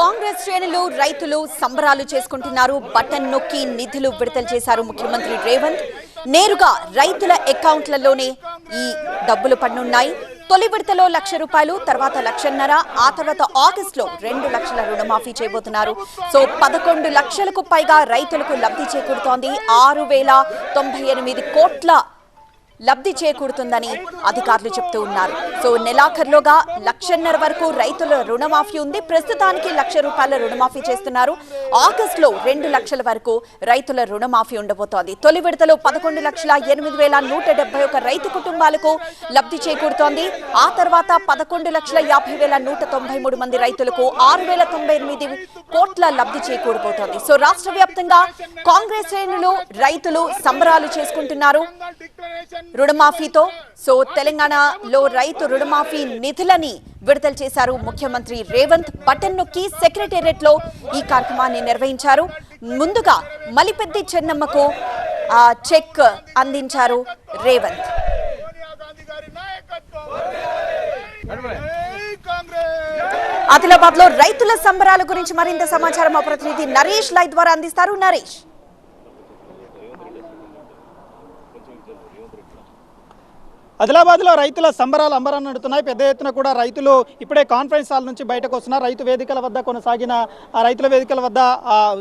కాంగ్రెస్ శ్రేణులు రైతులు సంబరాలు చేసుకుంటున్నారు బటన్ నొక్కి నిధులు విడుదల చేశారు ముఖ్యమంత్రి రేవంత్. నేరుగా రైతుల అకౌంట్లలోనే ఈ డబ్బులు పన్నున్నాయి. తొలి విడతలో లక్ష రూపాయలు తర్వాత లక్షన్నర ఆ తర్వాత ఆగస్ట్లో రెండు లక్షల రుణమాఫీ చేయబోతున్నారు. సో పదకొండు లక్షలకు పైగా రైతులకు లబ్ధి చేకూరుతోంది. ఆరు వేల తొంభై ఎనిమిది కోట్ల లబ్ధి చేకూరుతుందని అధికారులు చెప్తూ ఉన్నారు. సో నెలాఖరులోగా లక్షన్నర వరకు రైతుల రుణమాఫీ ఉంది. ప్రస్తుతానికి లక్ష రూపాయల రుణమాఫీ చేస్తున్నారు. ఆగస్టులో రెండు లక్షల వరకు రైతుల రుణమాఫీ ఉండబోతోంది. తొలి విడతలో పదకొండు లక్షల ఎనిమిది వేల నూట డెబ్బై ఒక రైతు కుటుంబాలకు లబ్ధి చేకూరుతోంది. ఆ తర్వాత పదకొండు లక్షల యాభై వేల నూట తొంభై మూడు మంది రైతులకు ఆరు వేల తొంభై ఎనిమిది కోట్ల లబ్ధి చేకూరబోతోంది. సో రాష్ట్ర వ్యాప్తంగా కాంగ్రెస్ శ్రేణులు రైతులు సంబరాలు చేసుకుంటున్నారు. రుణమాఫీతో సో తెలంగాణలో రైతు రుణమాఫీ నిధులని విడుదల చేశారు ముఖ్యమంత్రి రేవంత్. బటన్ నొక్కి సెక్రటేరియట్లో ఈ కార్యక్రమాన్ని నిర్వహించారు. ముందుగా మలిపెద్ది చెన్నమ్మకు చెక్ అందించారు రేవంత్. ఆదిలాబాద్లో రైతుల సంబరాల గురించి మరింత సమాచారం మా ప్రతినిధి నరేష్ లై ద్వారా అందిస్తారు. నరేష్. ఆదిలాబాద్లో రైతుల సంబరాలు అంబరాన్ని నడుతున్నాయి పెద్ద ఎత్తున కూడా రైతులు ఇప్పుడే కాన్ఫరెన్స్ హాల్ నుంచి బయటకు వస్తున్నారు. రైతు వేదికల వద్ద కొనసాగిన ఆ రైతుల వేదికల వద్ద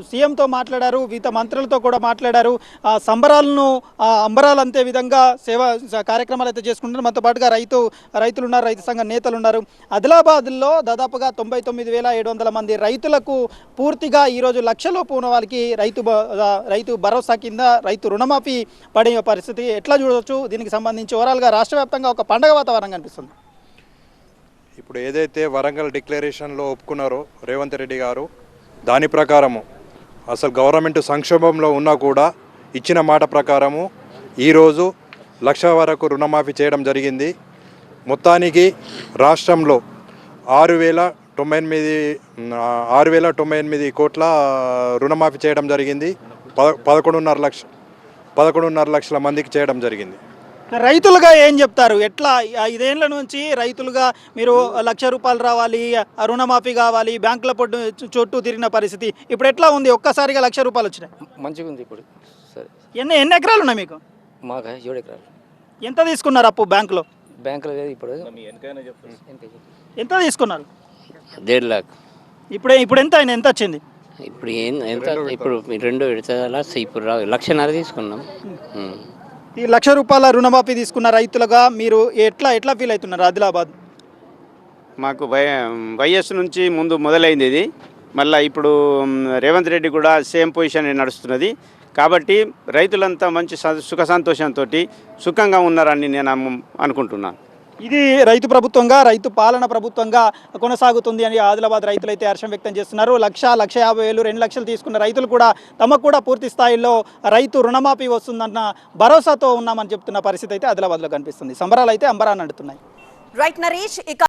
సీఎంతో మాట్లాడారు వివిధ మంత్రులతో కూడా మాట్లాడారు. ఆ సంబరాలను అంబరాలు అంతే విధంగా సేవ కార్యక్రమాలు అయితే చేసుకుంటున్నారు. మనతో పాటుగా రైతు రైతులు ఉన్నారు రైతు సంఘ నేతలు ఉన్నారు ఆదిలాబాద్లో దాదాపుగా తొంభై తొమ్మిది వేల ఏడు వందల మంది రైతులకు పూర్తిగా ఈరోజు లక్షలోపు ఉన్న వాళ్ళకి రైతు రైతు భరోసా కింద రైతు రుణమాఫీ పడే పరిస్థితి ఎట్లా చూడవచ్చు దీనికి సంబంధించి ఓవరాల్గా రాష్ట్ర రాష్ట్ర వ్యాప్తంగా ఒక పండగ వాతావరణం కనిపిస్తుంది. ఇప్పుడు ఏదైతే వరంగల్ డిక్లరేషన్లో ఒప్పుకున్నారో రేవంత్ రెడ్డి గారు దాని ప్రకారము అసలు గవర్నమెంట్ సంక్షోభంలో ఉన్నా కూడా ఇచ్చిన మాట ప్రకారము ఈరోజు లక్ష వరకు రుణమాఫీ చేయడం జరిగింది. మొత్తానికి రాష్ట్రంలో ఆరు వేల తొంభై ఎనిమిది ఆరు వేల తొంభై ఎనిమిది కోట్ల రుణమాఫీ చేయడం జరిగింది. పద పదకొండున్నర లక్ష పదకొండున్నర లక్షల మందికి చేయడం జరిగింది. రైతులుగా ఏం చెప్తారు? ఎట్లా ఐదేళ్ళ నుంచి రైతులుగా మీరు లక్ష రూపాయలు రావాలి రుణమాఫీ కావాలి బ్యాంకుల పొట్టు చుట్టూ తిరిగిన పరిస్థితి ఇప్పుడు ఎట్లా ఉంది? ఒక్కసారిగా లక్ష రూపాయలు వచ్చినాయి. మంచిగా ఉంది ఇప్పుడు. సరే. ఎన్ని ఎన్ని ఎకరాలు ఉన్నాయి మీకు? మాకు? ఏడు ఎకరాలు. ఎంత తీసుకున్నారు అప్పు బ్యాంకులో? బ్యాంకులో లేదు ఇప్పుడు. ఎంత ఎంత తీసుకున్నారు? డేఢ్ లాక్. ఇప్పుడే ఇప్పుడు ఎంత అయింది ఎంత వచ్చింది? ఇప్పుడు ఏం ఎంత ఇప్పుడు రెండు విడతల ఇప్పుడు రా లక్షన్నర తీసుకున్నాం. ఈ లక్ష రూపాయల రుణమాఫీ తీసుకున్న రైతులుగా మీరు ఎట్లా ఎట్లా ఫీల్ అవుతున్నారు ఆదిలాబాద్? మాకు వై వైఎస్ నుంచి ముందు మొదలైంది ఇది. మళ్ళీ ఇప్పుడు రేవంత్ రెడ్డి కూడా సేమ్ పొజిషన్ నడుస్తున్నది. కాబట్టి రైతులంతా మంచి స- సుఖ సంతోషంతో సుఖంగా ఉన్నారని నేను అనుకుంటున్నాను. ఇది రైతు ప్రభుత్వంగా రైతు పాలన ప్రభుత్వంగా కొనసాగుతుంది అని ఆదిలాబాద్ రైతులు అయితే హర్షం వ్యక్తం చేస్తున్నారు. లక్ష లక్ష యాభై వేలు రెండు లక్షలు తీసుకున్న రైతులు కూడా తమకు కూడా పూర్తి స్థాయిలో రైతు రుణమాఫీ వస్తుందన్న భరోసాతో ఉన్నామని చెప్తున్న పరిస్థితి అయితే ఆదిలాబాద్లో కనిపిస్తుంది. సంబరాలు అయితే అంబరాన్ని నడుతున్నాయి రైట్ నరేష్ ఇక